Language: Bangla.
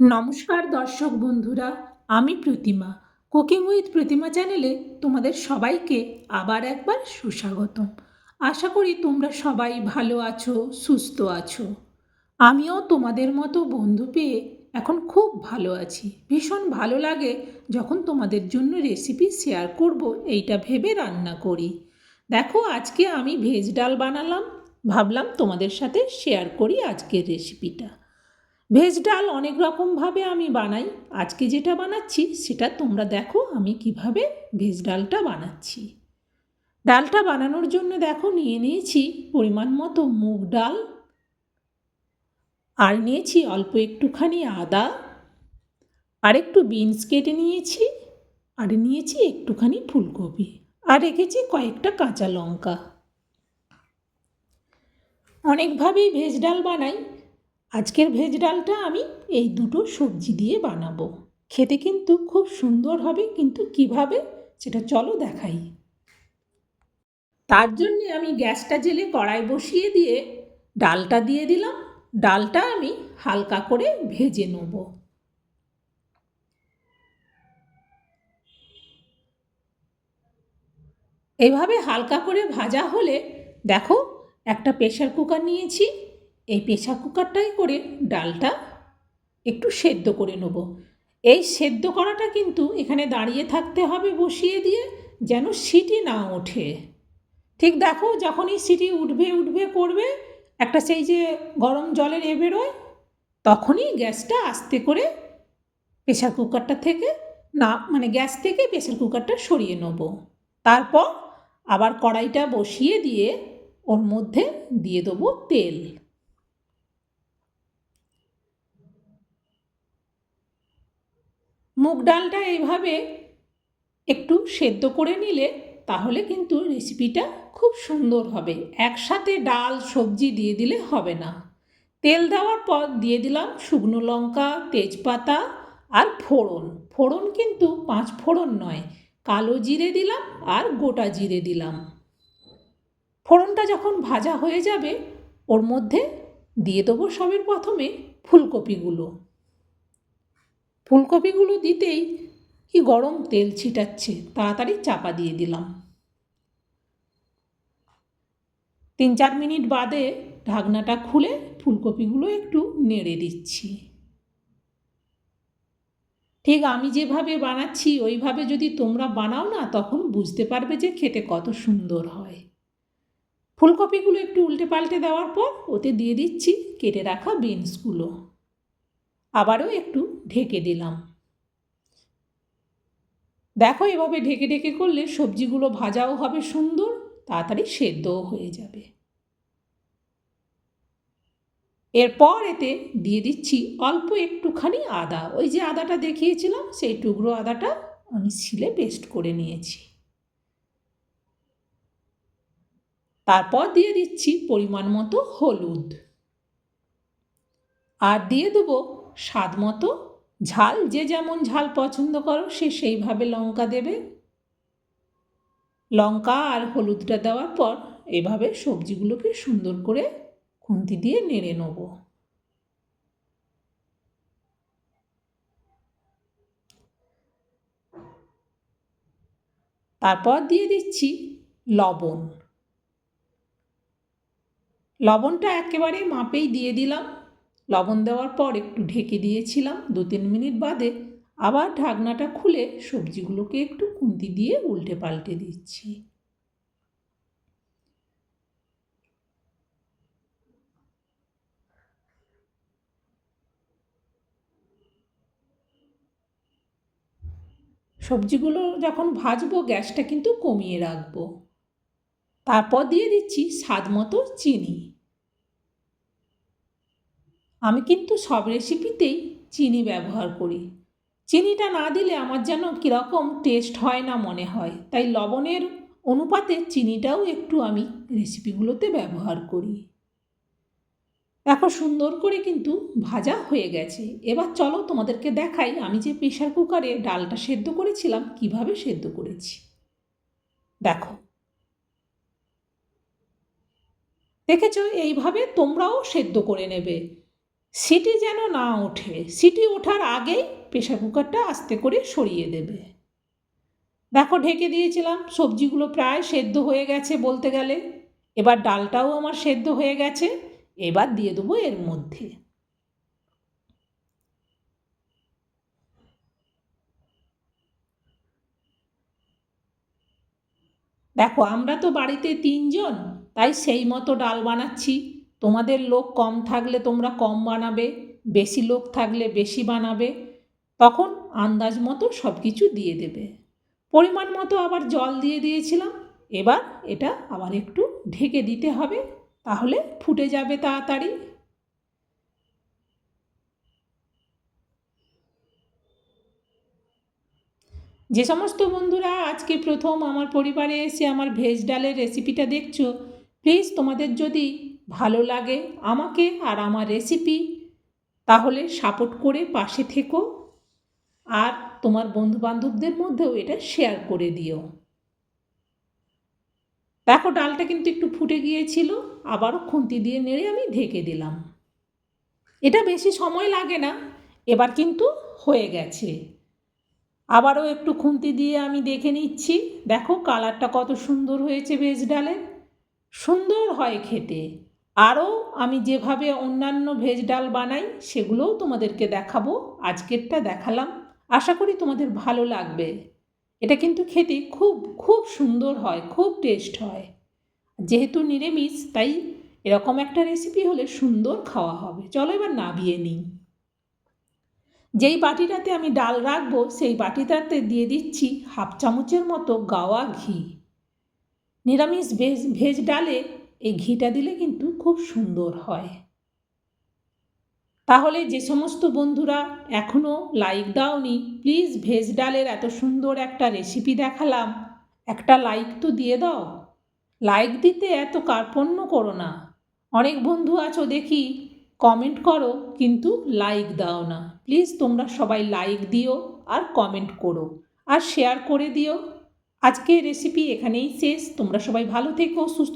নমস্কার দর্শক বন্ধুরা, আমি প্রতিমা। কুকিং উইথ প্রতিমা চ্যানেলে তোমাদের সবাইকে আবার একবার সুস্বাগতম। আশা করি তোমরা সবাই ভালো আছো, সুস্থ আছো। আমিও তোমাদের মতো বন্ধু পেয়ে এখন খুব ভালো আছি। ভীষণ ভালো লাগে যখন তোমাদের জন্য রেসিপি শেয়ার করব, এইটা ভেবে রান্না করি। দেখো, আজকে আমি ভেজ ডাল বানালাম, ভাবলাম তোমাদের সাথে শেয়ার করি আজকের রেসিপিটা ভেজ ডাল অনেক রকমভাবে আমি বানাই। আজকে যেটা বানাচ্ছি, সেটা তোমরা দেখো আমি কীভাবে ভেজ ডালটা বানাচ্ছি। ডালটা বানানোর জন্য দেখো নিয়ে নিয়েছি পরিমাণ মতো মুগ ডাল। আর নিয়েছি অল্প একটুখানি আদা। আর একটু বিনস কেটে নিয়েছি। আর নিয়েছি একটুখানি ফুলকপি। আর রেখেছি কয়েকটা কাঁচা লঙ্কা। অনেকভাবেই ভেজ ডাল বানাই। আজকের ভেজ ডালটা আমি এই দুটো সবজি দিয়ে বানাবো। খেতে কিন্তু খুব সুন্দর হবে, কিন্তু কীভাবে সেটা চলো দেখাই। তার জন্যে আমি গ্যাসটা জেলে কড়াই বসিয়ে দিয়ে ডালটা দিয়ে দিলাম। ডালটা আমি হালকা করে ভেজে নেব। এভাবে হালকা করে ভাজা হলে দেখো একটা প্রেশার কুকার নিয়েছি। এই প্রেশার কুকারটাই করে ডালটা একটু সেদ্ধ করে নেব। এই সেদ্ধ করাটা কিন্তু এখানে দাঁড়িয়ে থাকতে হবে বসিয়ে দিয়ে যেন সিটি না ওঠে। ঠিক দেখো যখনই সিটি উঠবে উঠবে, করবে, একটা সেই যে গরম জলের এ বেরোয় তখনই গ্যাসটা আস্তে করে প্রেশার কুকারটা থেকে না মানে গ্যাস থেকে প্রেশার কুকারটা সরিয়ে নেব। তারপর আবার কড়াইটা বসিয়ে দিয়ে ওর মধ্যে দিয়ে দেবো তেল। মুগ ডালটা এইভাবে একটু সেদ্ধ করে নিলে তাহলে কিন্তু রেসিপিটা খুব সুন্দর হবে। একসাথে ডাল, সবজি দিয়ে দিলে হবে না। তেল দেওয়ার পর দিয়ে দিলাম শুকনো লঙ্কা, তেজপাতা আর ফোড়ন। ফোড়ন কিন্তু পাঁচ ফোড়ন নয়, কালো জিরে দিলাম আর গোটা জিরে দিলাম। ফোড়নটা যখন ভাজা হয়ে যাবে, ওর মধ্যে দিয়ে দেবো সবের প্রথমে ফুলকপিগুলো। ফুলকপিগুলো দিতেই কি গরম তেল ছিটাচ্ছে, তাড়াতাড়ি চাপা দিয়ে দিলাম। তিন চার মিনিট বাদে ঢাকনাটা খুলে ফুলকপিগুলো একটু নেড়ে দিচ্ছি। ঠিক আমি যেভাবে বানাচ্ছি, ওইভাবে যদি তোমরা বানাও না, তখন বুঝতে পারবে যে খেতে কত সুন্দর হয়। ফুলকপিগুলো একটু উল্টে পাল্টে দেওয়ার পর ওতে দিয়ে দিচ্ছি কেটে রাখা বিনসগুলো। আবারও একটু ঢেকে দিলাম। দেখো এভাবে ঢেকে ঢেকে করলে সবজিগুলো ভাজাও হবে সুন্দর, তাড়াতাড়ি সেদ্ধও হয়ে যাবে। এরপর এতে দিয়ে দিচ্ছি অল্প একটুখানি আদা। ওই যে আদাটা দেখিয়েছিলাম, সেই টুকরো আদাটা আমি ছিলে পেস্ট করে নিয়েছি। তারপর দিয়ে দিচ্ছি পরিমাণ মতো হলুদ। আর দিয়ে দেবো স্বাদ মতো, ঝাল, যে যেমন ঝাল পছন্দ করো, সে সেইভাবে লঙ্কা দেবে। লঙ্কা আর হলুদটা দেওয়ার পর এভাবে সবজিগুলোকে সুন্দর করে খুন্তি দিয়ে নেড়ে নেব। তারপর দিয়ে দিচ্ছি লবণ। লবণটা একেবারে মাপেই দিয়ে দিলাম। লবণ দেওয়ার পর একটু ঢেকে দিয়েছিলাম, দু তিন মিনিট বাদে আবার ঢাকনাটা খুলে সবজিগুলোকে একটু খুন্তি দিয়ে উল্টে পাল্টে দিচ্ছি। সবজিগুলো যখন ভাজবো, গ্যাসটা কিন্তু কমিয়ে রাখব। তারপর দিয়ে দিচ্ছি স্বাদ মতো চিনি। আমি কিন্তু সব রেসিপিতেই চিনি ব্যবহার করি। চিনিটা না দিলে আমার যেন কীরকম টেস্ট হয় না মনে হয়। তাই লবণের অনুপাতে চিনিটাও একটু আমি রেসিপিগুলোতে ব্যবহার করি। দেখো সুন্দর করে কিন্তু ভাজা হয়ে গেছে। এবার চলো তোমাদেরকে দেখাই আমি যে প্রেশার কুকারে ডালটা সেদ্ধ করেছিলাম, কীভাবে সেদ্ধ করেছি। দেখো। দেখেছ? এইভাবে তোমরাও সেদ্ধ করে নেবে। সিটি যেন না ওঠে, সিটি ওঠার আগেই প্রেশার কুকারটা আস্তে করে সরিয়ে দেবে। দেখো, ঢেকে দিয়েছিলাম, সবজিগুলো প্রায় সেদ্ধ হয়ে গেছে বলতে গেলে। এবার ডালটাও আমার সেদ্ধ হয়ে গেছে, এবার দিয়ে দেবো এর মধ্যে। দেখো, আমরা তো বাড়িতে তিনজন, তাই সেই মতো ডাল বানাচ্ছি। তোমাদের লোক কম থাকলে তোমরা কম বানাবে, বেশি লোক থাকলে বেশি বানাবে। তখন আন্দাজ মতো সব কিছু দিয়ে দেবে। পরিমাণ মতো আবার জল দিয়ে দিয়েছিলাম। এবার এটা আবার একটু ঢেকে দিতে হবে, তাহলে ফুটে যাবে তাড়াতাড়ি। যে সমস্ত বন্ধুরা আজকে প্রথম আমার পরিবারে এসে আমার ভেজ ডালের রেসিপিটা দেখছ প্লিজ তোমাদের যদি ভালো লাগে আমাকে আর আমার রেসিপি তাহলে সাপোর্ট করে পাশে থেকো। আর তোমার বন্ধুবান্ধবদের মধ্যেও এটা শেয়ার করে দিও। দেখো, ডালটা কিন্তু একটু ফুটে গিয়েছিল, আবারও খুন্তি দিয়ে নেড়ে আমি ঢেকে দিলাম। এটা বেশি সময় লাগে না, এবার কিন্তু হয়ে গেছে। আবারও একটু খুন্তি দিয়ে আমি দেখে নিচ্ছি। দেখো কালারটা কত সুন্দর হয়েছে ভেজ ডালের। সুন্দর হয় খেতে। আরও আমি যেভাবে অন্যান্য ভেজ ডাল বানাই, সেগুলোও তোমাদেরকে দেখাবো। আজকেরটা দেখালাম। আশা করি তোমাদের ভালো লাগবে। এটা কিন্তু খেতে খুব খুব সুন্দর হয়, খুব টেস্ট হয়। যেহেতু নিরামিষ, তাই এরকম একটা রেসিপি হলে সুন্দর খাওয়া হবে। চলো এবার নাবিয়ে নিই। যেই বাটিটাতে আমি ডাল রাখব, সেই বাটিটাতে দিয়ে দিচ্ছি হাফ চামচের মতো গাওয়া ঘি। নিরামিষ ভেজ ভেজ ডালে এই ঘিটা দিলে কিন্তু খুব সুন্দর হয়। তাহলে যে সমস্ত বন্ধুরা এখনও লাইক দাওনি প্লিজ ভেজ ডালের এত সুন্দর একটা রেসিপি দেখালাম। একটা লাইক তো দিয়ে দাও। লাইক দিতে এত কার্পণ্য করো না। অনেক বন্ধু আছো দেখি কমেন্ট করো, কিন্তু লাইক দাও না। প্লিজ তোমরা সবাই লাইক দিও আর কমেন্ট করো। আর শেয়ার করে দিও। আজকে রেসিপি এখানেই শেষ। তোমরা সবাই ভালো থেকো, সুস্থ